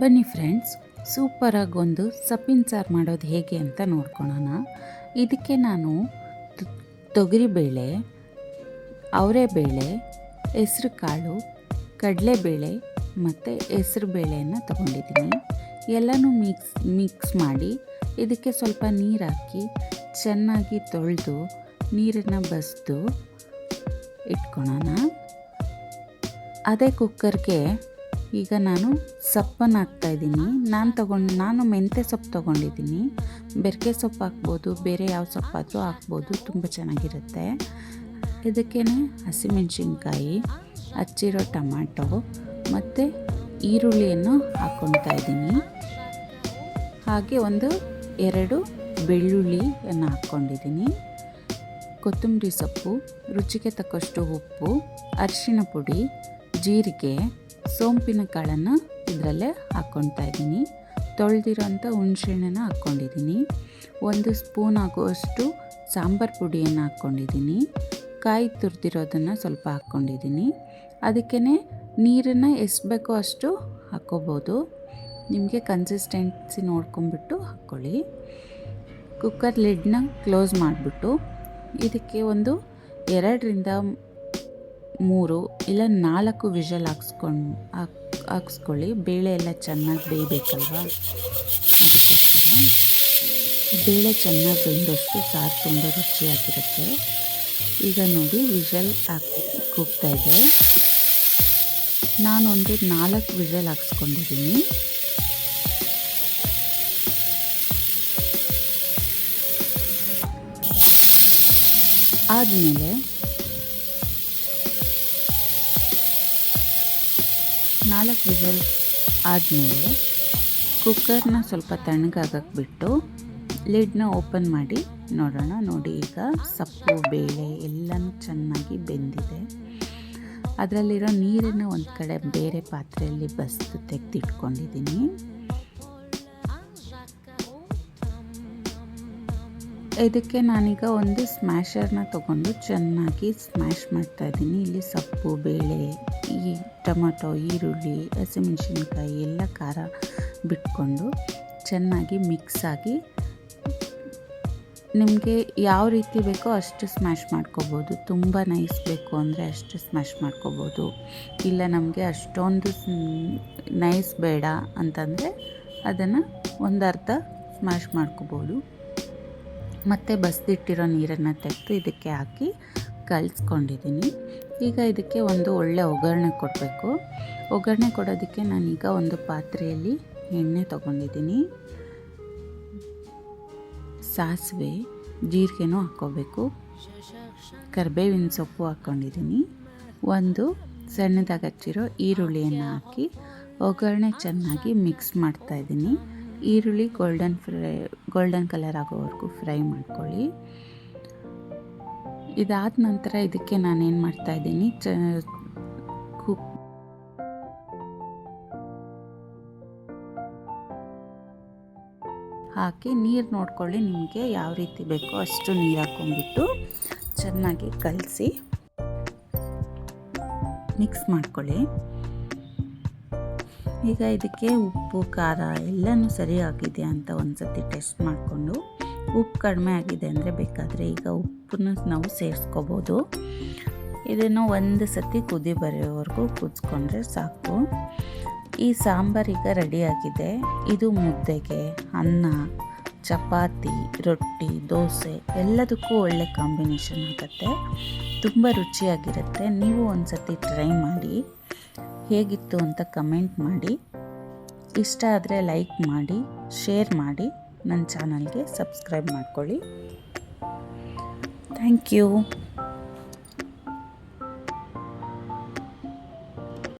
ಬನ್ನಿ ಫ್ರೆಂಡ್ಸ್ ಸೂಪರಾಗಿ ಒಂದು ಸಪ್ಪಿನ ಸಾರು ಮಾಡೋದು ಹೇಗೆ ಅಂತ ನೋಡ್ಕೊಳೋಣ. ಇದಕ್ಕೆ ನಾನು ತೊಗರಿಬೇಳೆ ಅವರೆಬೇಳೆ ಹೆಸ್ರು ಕಾಳು ಕಡಲೆಬೇಳೆ ಮತ್ತು ಹೆಸ್ರು ಬೇಳೆಯನ್ನು ತೊಗೊಂಡಿದ್ದೀನಿ. ಎಲ್ಲನೂ ಮಿಕ್ಸ್ ಮಿಕ್ಸ್ ಮಾಡಿ ಇದಕ್ಕೆ ಸ್ವಲ್ಪ ನೀರು ಹಾಕಿ ಚೆನ್ನಾಗಿ ತೊಳೆದು ನೀರನ್ನು ಬಸಿದು ಇಟ್ಕೊಳೋಣ. ಅದೇ ಕುಕ್ಕರ್ಗೆ ಈಗ ನಾನು ಸಪ್ಪನ್ನು ಹಾಕ್ತಾಯಿದ್ದೀನಿ ನಾನು ತಗೊಂಡು, ನಾನು ಮೆಂತ್ಯ ಸೊಪ್ಪು ತೊಗೊಂಡಿದ್ದೀನಿ. ಬೆರಕೆ ಸೊಪ್ಪು ಹಾಕ್ಬೋದು, ಬೇರೆ ಯಾವ ಸೊಪ್ಪಾದರೂ ಹಾಕ್ಬೋದು, ತುಂಬ ಚೆನ್ನಾಗಿರುತ್ತೆ. ಇದಕ್ಕೇ ಹಸಿಮೆಣಸಿನ್ಕಾಯಿ, ಹಚ್ಚಿರೋ ಟೊಮ್ಯಾಟೊ ಮತ್ತು ಈರುಳ್ಳಿಯನ್ನು ಹಾಕ್ಕೊಳ್ತಾ ಇದ್ದೀನಿ. ಹಾಗೆ ಒಂದು ಎರಡು ಬೆಳ್ಳುಳ್ಳಿಯನ್ನು ಹಾಕ್ಕೊಂಡಿದ್ದೀನಿ ಕೊತ್ತಂಬರಿ ಸೊಪ್ಪು, ರುಚಿಗೆ ತಕ್ಕಷ್ಟು ಉಪ್ಪು ಅರಿಶಿಣ ಪುಡಿ, ಜೀರಿಗೆ ಸೋಂಪಿನ ಕಾಳನ್ನು ಇದರಲ್ಲೇ ಹಾಕ್ಕೊಳ್ತಾ ಇದ್ದೀನಿ. ತೊಳೆದಿರೋಂಥ ಹುಣಸೆಹಣ್ಣನ್ನು ಹಾಕ್ಕೊಂಡಿದ್ದೀನಿ. ಒಂದು ಸ್ಪೂನ್ ಆಗುವಷ್ಟು ಸಾಂಬಾರು ಪುಡಿಯನ್ನು ಹಾಕ್ಕೊಂಡಿದ್ದೀನಿ. ಕಾಯಿ ತುರಿದಿರೋದನ್ನು ಸ್ವಲ್ಪ ಹಾಕ್ಕೊಂಡಿದ್ದೀನಿ. ಅದಕ್ಕೇ ನೀರನ್ನು ಎಷ್ಟು ಬೇಕೋ ಅಷ್ಟು ಹಾಕ್ಕೋಬೋದು. ನಿಮಗೆ ಕನ್ಸಿಸ್ಟೆನ್ಸಿ ನೋಡ್ಕೊಂಬಿಟ್ಟು ಹಾಕ್ಕೊಳ್ಳಿ. ಕುಕ್ಕರ್ ಲಿಡ್ನ ಕ್ಲೋಸ್ ಮಾಡಿಬಿಟ್ಟು ಇದಕ್ಕೆ ಒಂದು ಎರಡರಿಂದ ಮೂರು ಇಲ್ಲ ನಾಲ್ಕು ವಿಷಲ್ ಹಾಕ್ಸ್ಕೊಂಡು ಹಾಕ್, ಹಾಕ್ಸ್ಕೊಳ್ಳಿ. ಬೇಳೆ ಎಲ್ಲ ಚೆನ್ನಾಗಿ ಬೇಯಬೇಕಲ್ವಾ? ಬೇಳೆ ಚೆನ್ನಾಗಿ ಬೆಂದಷ್ಟು ಸಾರು ತುಂಬ ರುಚಿಯಾಗಿರುತ್ತೆ. ಈಗ ನೋಡಿ ವಿಷಲ್ ಹಾಕಿ, ಕೂಗ್ತಾ ಇದೆ. ನಾನೊಂದು ನಾಲ್ಕು ವಿಷಲ್ ಹಾಕ್ಸ್ಕೊಂಡಿದ್ದೀನಿ. ಆದಮೇಲೆ ನಾಲ್ಕು ವಿಷಲ್ ಆದಮೇಲೆ ಕುಕ್ಕರ್ನ ಸ್ವಲ್ಪ ತಣ್ಣಗಾಗಕ್ಕೆ ಬಿಟ್ಟು ಲಿಡ್ನ ಓಪನ್ ಮಾಡಿ ನೋಡೋಣ. ನೋಡಿ, ಈಗ ಸೊಪ್ಪು, ಬೇಳೆ ಎಲ್ಲನೂ ಚೆನ್ನಾಗಿ ಬೆಂದಿದೆ. ಅದರಲ್ಲಿರೋ ನೀರನ್ನು ಒಂದು ಕಡೆ ಬೇರೆ ಪಾತ್ರೆಯಲ್ಲಿ ಬಸ್ದು ತೆಗೆದಿಟ್ಕೊಂಡಿದ್ದೀನಿ. ಇದಕ್ಕೆ ನಾನೀಗ ಒಂದು ಸ್ಮ್ಯಾಶರ್ನ ತೊಗೊಂಡು ಚೆನ್ನಾಗಿ ಸ್ಮ್ಯಾಶ್ ಮಾಡ್ತಾ ಇದ್ದೀನಿ. ಇಲ್ಲಿ ಸೊಪ್ಪು, ಬೇಳೆ, ಈ ಟೊಮೊಟೊ, ಈರುಳ್ಳಿ, ಹಸಿಮೆಣಸಿನ್ಕಾಯಿ ಎಲ್ಲ ಖಾರ ಬಿಟ್ಕೊಂಡು ಚೆನ್ನಾಗಿ ಮಿಕ್ಸ್ ಆಗಿ ನಿಮಗೆ ಯಾವ ರೀತಿ ಬೇಕೋ ಅಷ್ಟು ಸ್ಮ್ಯಾಶ್ ಮಾಡ್ಕೋಬೋದು. ತುಂಬ ನೈಸ್ ಬೇಕು ಅಂದರೆ ಅಷ್ಟು ಸ್ಮ್ಯಾಶ್ ಮಾಡ್ಕೋಬೋದು. ಇಲ್ಲ ನಮಗೆ ಅಷ್ಟೊಂದು ನೈಸ್ ಬೇಡ ಅಂತಂದರೆ ಅದನ್ನು ಒಂದು ಅರ್ಧ ಸ್ಮ್ಯಾಶ್ ಮಾಡ್ಕೋಬೋದು. ಮತ್ತು ಬಸ್ದಿಟ್ಟಿರೋ ನೀರನ್ನು ತೆಗೆದು ಇದಕ್ಕೆ ಹಾಕಿ ಕಲಿಸ್ಕೊಂಡಿದ್ದೀನಿ. ಈಗ ಇದಕ್ಕೆ ಒಂದು ಒಳ್ಳೆ ಒಗ್ಗರಣೆ ಕೊಡಬೇಕು. ಒಗ್ಗರಣೆ ಕೊಡೋದಕ್ಕೆ ನಾನೀಗ ಒಂದು ಪಾತ್ರೆಯಲ್ಲಿ ಎಣ್ಣೆ ತೊಗೊಂಡಿದ್ದೀನಿ. ಸಾಸಿವೆ, ಜೀರಿಗೆನೂ ಹಾಕ್ಕೋಬೇಕು. ಕರಿಬೇವಿನ ಸೊಪ್ಪು ಹಾಕ್ಕೊಂಡಿದ್ದೀನಿ. ಒಂದು ಸಣ್ಣದಾಗಿ ಹಚ್ಚಿರೋ ಈರುಳ್ಳಿಯನ್ನು ಹಾಕಿ ಒಗ್ಗರಣೆ ಚೆನ್ನಾಗಿ ಮಿಕ್ಸ್ ಮಾಡ್ತಾಯಿದ್ದೀನಿ ಈರುಳ್ಳಿ ಗೋಲ್ಡನ್ ಫ್ರೈ ಗೋಲ್ಡನ್ ಕಲರ್ ಆಗೋವರೆಗೂ ಫ್ರೈ ಮಾಡ್ಕೊಳ್ಳಿ. ಇದಾದ ನಂತರ ಇದಕ್ಕೆ ನಾನೇನು ಮಾಡ್ತಾಯಿದ್ದೀನಿ ಚ ಕುಕ್ ಹಾಕಿ ನೀರು ನೋಡ್ಕೊಳ್ಳಿ ನಿಮಗೆ ಯಾವ ರೀತಿ ಬೇಕೋ ಅಷ್ಟು ನೀರು ಹಾಕ್ಕೊಂಡ್ಬಿಟ್ಟು ಚೆನ್ನಾಗಿ ಕಲಸಿ ಮಿಕ್ಸ್ ಮಾಡ್ಕೊಳ್ಳಿ. ಈಗ ಇದಕ್ಕೆ ಉಪ್ಪು, ಖಾರ ಎಲ್ಲನೂ ಸರಿ ಅಂತ ಒಂದು ಸತಿ ಟೆಸ್ಟ್ ಮಾಡಿಕೊಂಡು ಉಪ್ಪು ಕಡಿಮೆ ಆಗಿದೆ ಅಂದರೆ ಬೇಕಾದರೆ ಈಗ ಉಪ್ಪನ್ನು ನಾವು ಸೇರಿಸ್ಕೋಬೋದು. ಇದನ್ನು ಒಂದು ಸತಿ ಕುದಿ ಬರೋವರೆಗೂ ಕುದಿಸ್ಕೊಂಡ್ರೆ ಸಾಕು. ಈ ಸಾಂಬಾರು ಈಗ ರೆಡಿಯಾಗಿದೆ ಇದು ಮುದ್ದೆಗೆ, ಅನ್ನ, ಚಪಾತಿ, ರೊಟ್ಟಿ, ದೋಸೆ ಎಲ್ಲದಕ್ಕೂ ಒಳ್ಳೆ ಕಾಂಬಿನೇಷನ್ ಆಗುತ್ತೆ. ತುಂಬ ರುಚಿಯಾಗಿರುತ್ತೆ. ನೀವು ಒಂದು ಸತಿ ಟ್ರೈ ಮಾಡಿ. ಹೇಗಿತ್ತು ಅಂತ ಕಮೆಂಟ್ ಮಾಡಿ. ಇಷ್ಟ ಆದರೆ ಲೈಕ್ ಮಾಡಿ ಶೇರ್ ಮಾಡಿ. ನನ್ನ ಚಾನಲ್ಗೆ ಸಬ್ಸ್ಕ್ರೈಬ್ ಮಾಡ್ಕೊಳ್ಳಿ. Thank you